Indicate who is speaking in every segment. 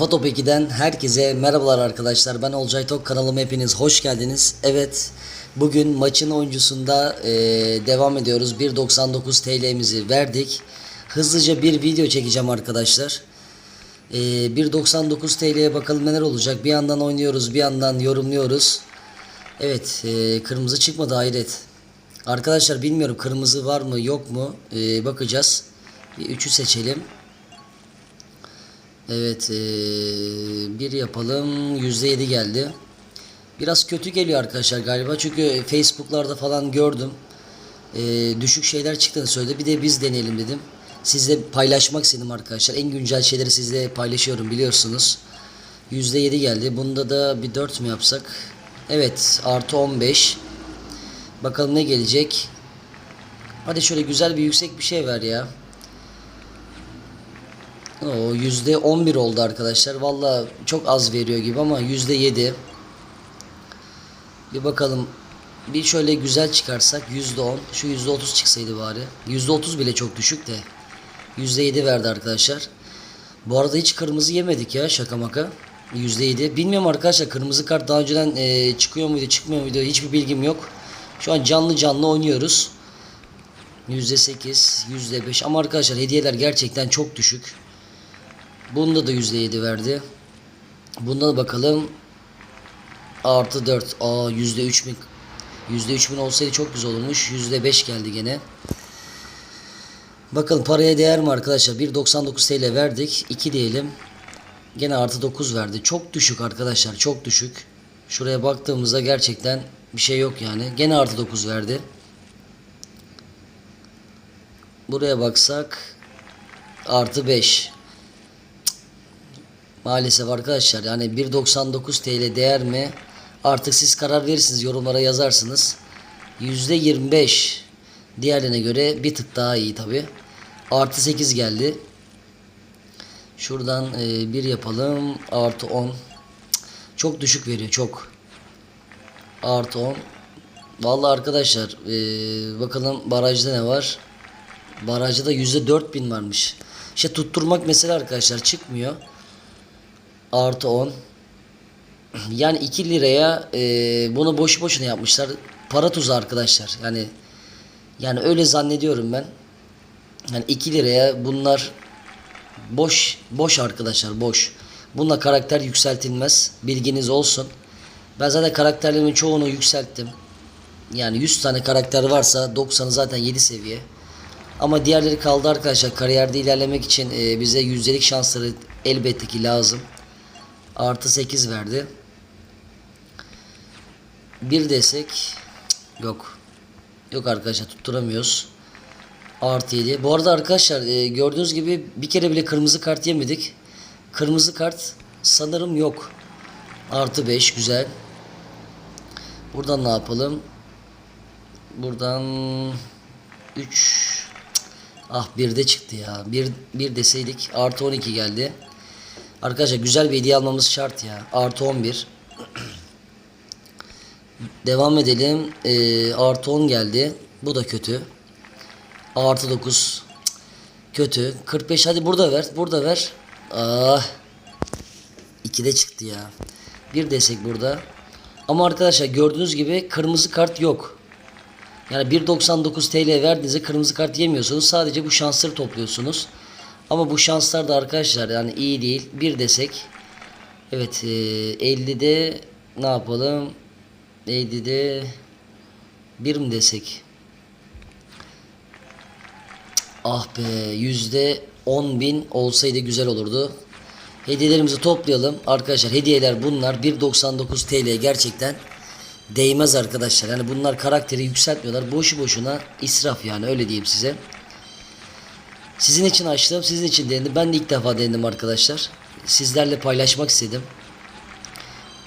Speaker 1: Kafa Top 2'den herkese merhabalar arkadaşlar. Ben Olcay Tok kanalıma hepiniz hoş geldiniz. Evet bugün maçın oyuncusunda e, devam ediyoruz. 1.99 TL'mizi verdik. Hızlıca bir video çekeceğim arkadaşlar. E, 1.99 TL'ye bakalım neler olacak. Bir yandan oynuyoruz bir yandan yorumluyoruz. Evet e, kırmızı çıkmadı hayret. Arkadaşlar bilmiyorum kırmızı var mı yok mu E, bakacağız. Bir 3'ü seçelim. Evet eee, bir yapalım %7 geldi. Biraz kötü geliyor arkadaşlar galiba çünkü Facebook'larda falan gördüm. Eee, düşük şeyler çıktığını söyledi. Bir de biz deneyelim dedim. Sizle paylaşmak istedim arkadaşlar. En güncel şeyleri sizle paylaşıyorum biliyorsunuz. %7 geldi. Bunda da bir 4 mü yapsak? Evet artı 15. Bakalım ne gelecek. Hadi şöyle güzel bir yüksek bir şey ver ya. O yüzde 11 oldu arkadaşlar. Valla çok az veriyor gibi ama yüzde 7. Bir bakalım. Bir şöyle güzel çıkarsak yüzde 10. Şu yüzde 30 çıksaydı bari. Yüzde 30 bile çok düşük de. Yüzde 7 verdi arkadaşlar. Bu arada hiç kırmızı yemedik ya şaka maka. Yüzde 7. Bilmiyorum arkadaşlar kırmızı kart daha önceden e, çıkıyor muydu çıkmıyor muydu hiçbir bilgim yok. Şu an canlı canlı oynuyoruz. Yüzde 8, yüzde 5 ama arkadaşlar hediyeler gerçekten çok düşük. Bunda da %7 verdi. Bunda da bakalım. Artı 4. Aa %3 mi? %3 bin olsaydı çok güzel olurmuş. %5 geldi gene. Bakalım paraya değer mi arkadaşlar? 1.99 TL verdik. 2 diyelim. Gene artı 9 verdi. Çok düşük arkadaşlar. Çok düşük. Şuraya baktığımızda gerçekten bir şey yok yani. Gene artı 9 verdi. Buraya baksak artı 5. Maalesef arkadaşlar yani 1.99 TL değer mi? Artık siz karar verirsiniz yorumlara yazarsınız. %25 diğerlerine göre bir tık daha iyi tabi. Artı 8 geldi. Şuradan e, bir yapalım. Artı 10. Cık, Çok düşük veriyor çok. Artı 10. Vallahi arkadaşlar e, bakalım barajda ne var? Barajda da %4000 varmış. İşte tutturmak mesela arkadaşlar çıkmıyor. Artı 10. Yani 2 liraya e, bunu boş boşuna yapmışlar. Para tuzu arkadaşlar. Yani yani öyle zannediyorum ben. Yani 2 liraya bunlar boş boş arkadaşlar boş. Bununla karakter yükseltilmez. Bilginiz olsun. Ben zaten karakterlerimin çoğunu yükselttim. Yani 100 tane karakter varsa 90'ı zaten 7 seviye. Ama diğerleri kaldı arkadaşlar. Kariyerde ilerlemek için e, bize yüzdelik şansları elbette ki lazım. Artı 8 verdi. Bir desek cık, yok. Yok arkadaşlar tutturamıyoruz. Artı 7. Bu arada arkadaşlar e, gördüğünüz gibi bir kere bile kırmızı kart yemedik. Kırmızı kart sanırım yok. Artı 5 güzel. Buradan ne yapalım? Buradan 3 Ah bir de çıktı ya. Bir, bir deseydik artı 12 geldi. Arkadaşlar güzel bir hediye almamız şart ya. Artı 11. Devam edelim. Ee, artı 10 geldi. Bu da kötü. Artı 9. Kötü. 45 hadi burada ver. Burada ver. Ah. 2 de çıktı ya. Bir desek burada. Ama arkadaşlar gördüğünüz gibi kırmızı kart yok. Yani 1.99 TL verdiğinizde kırmızı kart yemiyorsunuz. Sadece bu şansları topluyorsunuz. Ama bu şanslar da arkadaşlar yani iyi değil. Bir desek. Evet e, 50'de ne yapalım? 50'de bir mi desek? Ah be yüzde 10 bin olsaydı güzel olurdu. Hediyelerimizi toplayalım. Arkadaşlar hediyeler bunlar 1.99 TL gerçekten değmez arkadaşlar. Yani bunlar karakteri yükseltmiyorlar. Boşu boşuna israf yani öyle diyeyim size. Sizin için açtım, sizin için denedim. Ben de ilk defa denedim arkadaşlar. Sizlerle paylaşmak istedim.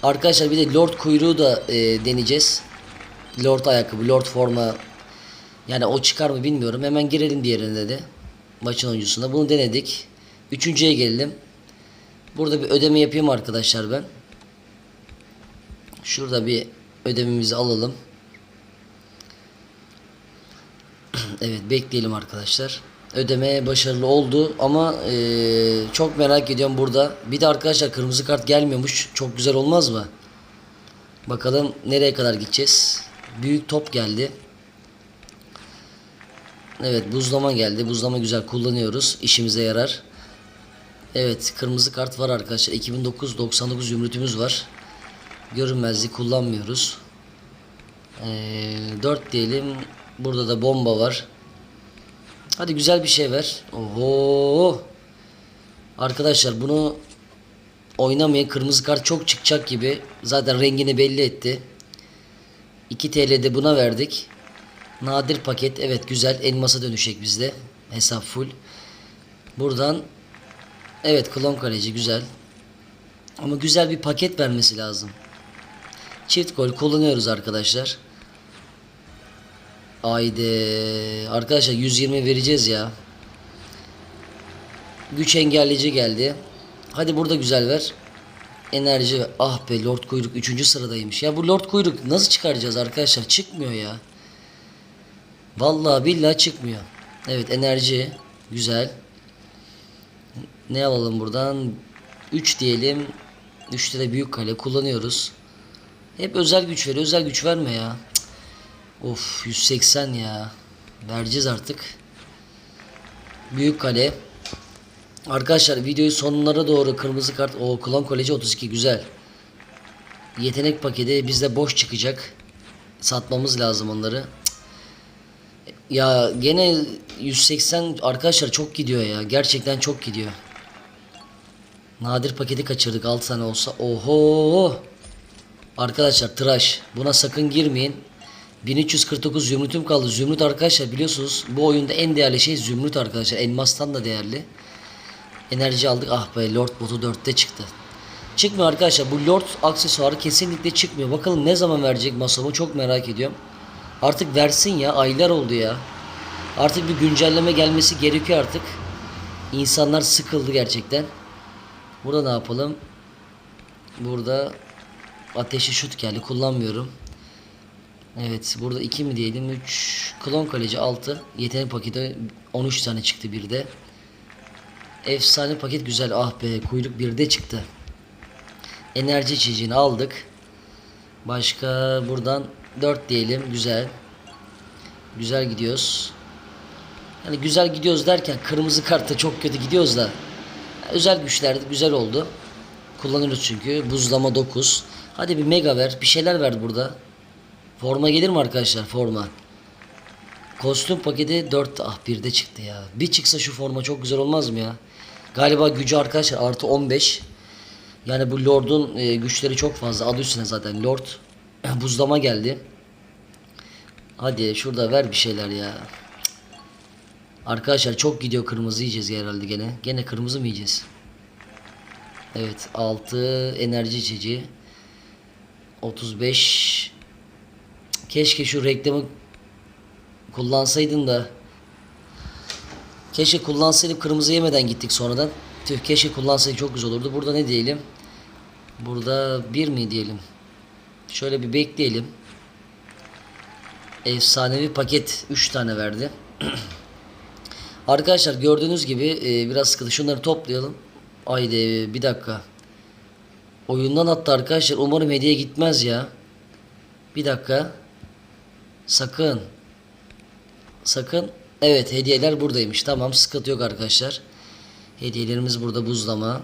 Speaker 1: Arkadaşlar bir de Lord kuyruğu da e, deneyeceğiz. Lord ayakkabı, Lord forma. Yani o çıkar mı bilmiyorum. Hemen girelim diğerine dedi. Maçın oyuncusunda. Bunu denedik. Üçüncüye gelelim. Burada bir ödeme yapayım arkadaşlar ben. Şurada bir ödememizi alalım. evet bekleyelim arkadaşlar. Ödeme başarılı oldu ama e, çok merak ediyorum burada. Bir de arkadaşlar kırmızı kart gelmiyormuş. Çok güzel olmaz mı? Bakalım nereye kadar gideceğiz. Büyük top geldi. Evet buzlama geldi. Buzlama güzel kullanıyoruz. İşimize yarar. Evet kırmızı kart var arkadaşlar. 2009-99 zümrütümüz var. Görünmezlik kullanmıyoruz. Ee, 4 diyelim. Burada da bomba var. Hadi güzel bir şey ver. Oho. Arkadaşlar bunu oynamayın. Kırmızı kart çok çıkacak gibi. Zaten rengini belli etti. 2 TL'de buna verdik. Nadir paket. Evet güzel. Elmasa dönüşecek bizde. Hesap full. Buradan evet klon kaleci güzel. Ama güzel bir paket vermesi lazım. Çift gol kullanıyoruz arkadaşlar. Haydi. Arkadaşlar 120 vereceğiz ya. Güç engelleyici geldi. Hadi burada güzel ver. Enerji. Ah be Lord Kuyruk 3. sıradaymış. Ya bu Lord Kuyruk nasıl çıkaracağız arkadaşlar? Çıkmıyor ya. Vallahi billahi çıkmıyor. Evet enerji. Güzel. Ne alalım buradan? 3 diyelim. 3'te de büyük kale kullanıyoruz. Hep özel güç veriyor. Özel güç verme ya. Of 180 ya. Vereceğiz artık. Büyük kale. Arkadaşlar videoyu sonlara doğru kırmızı kart. O klon koleci 32 güzel. Yetenek paketi bizde boş çıkacak. Satmamız lazım onları. Ya gene 180 arkadaşlar çok gidiyor ya. Gerçekten çok gidiyor. Nadir paketi kaçırdık 6 tane olsa. Oho. Arkadaşlar tıraş. Buna sakın girmeyin. 1349 zümrütüm kaldı. Zümrüt arkadaşlar biliyorsunuz bu oyunda en değerli şey zümrüt arkadaşlar. Elmastan da değerli. Enerji aldık. Ah be Lord botu 4'te çıktı. Çıkmıyor arkadaşlar. Bu Lord aksesuarı kesinlikle çıkmıyor. Bakalım ne zaman verecek Masomo çok merak ediyorum. Artık versin ya. Aylar oldu ya. Artık bir güncelleme gelmesi gerekiyor artık. İnsanlar sıkıldı gerçekten. Burada ne yapalım? Burada ateşi şut geldi. Kullanmıyorum. Evet burada 2 mi diyelim? 3 klon kaleci 6 yetenek paketi 13 tane çıktı bir de. Efsane paket güzel. Ah be kuyruk bir de çıktı. Enerji içeceğini aldık. Başka buradan 4 diyelim. Güzel. Güzel gidiyoruz. Yani güzel gidiyoruz derken kırmızı kartta çok kötü gidiyoruz da. Özel güçler güzel oldu. Kullanıyoruz çünkü. Buzlama 9 hadi bir mega ver. Bir şeyler ver burada Forma gelir mi arkadaşlar? Forma. Kostüm paketi 4 ah bir de çıktı ya. Bir çıksa şu forma çok güzel olmaz mı ya? Galiba gücü arkadaşlar artı 15. Yani bu Lord'un e, güçleri çok fazla. Adı üstüne zaten Lord. Buzlama geldi. Hadi şurada ver bir şeyler ya. Arkadaşlar çok gidiyor kırmızı yiyeceğiz herhalde gene. Gene kırmızı mı yiyeceğiz? Evet 6 enerji içeceği. 35 Keşke şu reklamı kullansaydın da. Keşke kullansaydım kırmızı yemeden gittik sonradan. Tüh keşke kullansaydık çok güzel olurdu. Burada ne diyelim? Burada bir mi diyelim? Şöyle bir bekleyelim. Efsanevi paket 3 tane verdi. Arkadaşlar gördüğünüz gibi e, biraz sıkıntı. Şunları toplayalım. Haydi bir dakika. Oyundan attı arkadaşlar. Umarım hediye gitmez ya. Bir dakika. Sakın. Sakın. Evet hediyeler buradaymış. Tamam sıkıntı yok arkadaşlar. Hediyelerimiz burada buzlama.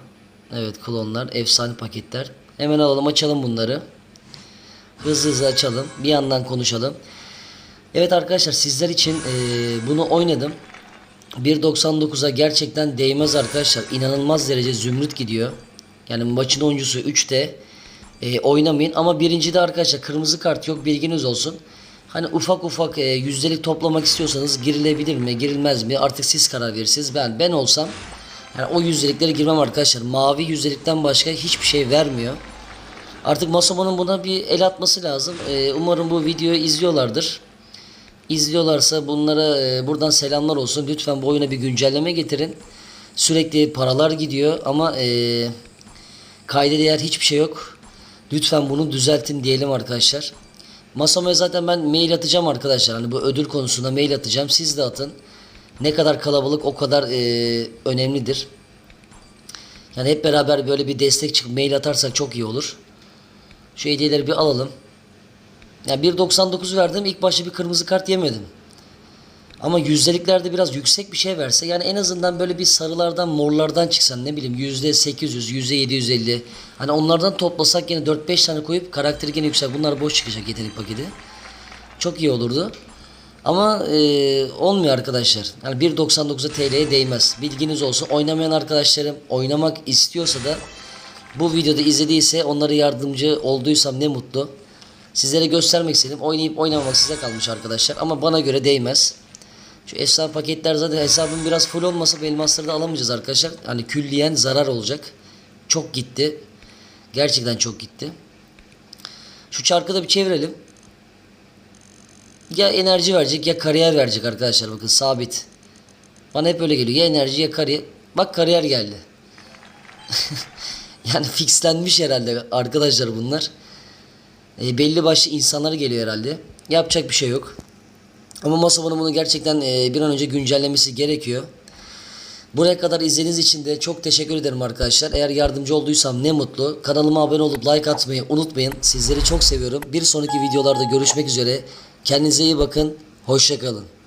Speaker 1: Evet klonlar. Efsane paketler. Hemen alalım açalım bunları. Hızlı hızlı açalım. Bir yandan konuşalım. Evet arkadaşlar sizler için e, bunu oynadım. 1.99'a gerçekten değmez arkadaşlar. İnanılmaz derece zümrüt gidiyor. Yani maçın oyuncusu 3'te e, oynamayın. Ama birincide arkadaşlar kırmızı kart yok bilginiz olsun. Hani ufak ufak e, yüzdelik toplamak istiyorsanız girilebilir mi girilmez mi artık siz karar verirsiniz. Ben ben olsam yani o yüzdeliklere girmem arkadaşlar. Mavi yüzdelikten başka hiçbir şey vermiyor. Artık Masamo'nun buna bir el atması lazım. E, umarım bu videoyu izliyorlardır. İzliyorlarsa bunlara e, buradan selamlar olsun. Lütfen bu oyuna bir güncelleme getirin. Sürekli paralar gidiyor ama e, kayda değer hiçbir şey yok. Lütfen bunu düzeltin diyelim arkadaşlar. Masama zaten ben mail atacağım arkadaşlar. Hani bu ödül konusunda mail atacağım. Siz de atın. Ne kadar kalabalık o kadar e, önemlidir. Yani hep beraber böyle bir destek çıkıp mail atarsak çok iyi olur. Şu hediyeleri bir alalım. Ya 1.99 verdim. İlk başta bir kırmızı kart yemedim. Ama yüzdeliklerde biraz yüksek bir şey verse yani en azından böyle bir sarılardan morlardan çıksan ne bileyim yüzde 800 yüzde 750 hani onlardan toplasak yine 4-5 tane koyup karakteri gene yüksel bunlar boş çıkacak yetenek paketi. Çok iyi olurdu. Ama e, olmuyor arkadaşlar. Yani 1.99'a TL'ye değmez. Bilginiz olsun. Oynamayan arkadaşlarım oynamak istiyorsa da bu videoda izlediyse onlara yardımcı olduysam ne mutlu. Sizlere göstermek istedim. Oynayıp oynamamak size kalmış arkadaşlar. Ama bana göre değmez şu efsane paketler zaten hesabım biraz full olmasa elmasları da alamayacağız arkadaşlar. Hani külliyen zarar olacak. Çok gitti. Gerçekten çok gitti. Şu çarkı da bir çevirelim. Ya enerji verecek ya kariyer verecek arkadaşlar bakın sabit. Bana hep öyle geliyor. Ya enerji ya kariyer. Bak kariyer geldi. yani fixlenmiş herhalde arkadaşlar bunlar. E, belli başlı insanları geliyor herhalde. Yapacak bir şey yok. Ama Masoba'nın bunu gerçekten e, bir an önce güncellemesi gerekiyor. Buraya kadar izlediğiniz için de çok teşekkür ederim arkadaşlar. Eğer yardımcı olduysam ne mutlu. Kanalıma abone olup like atmayı unutmayın. Sizleri çok seviyorum. Bir sonraki videolarda görüşmek üzere. Kendinize iyi bakın. Hoşçakalın.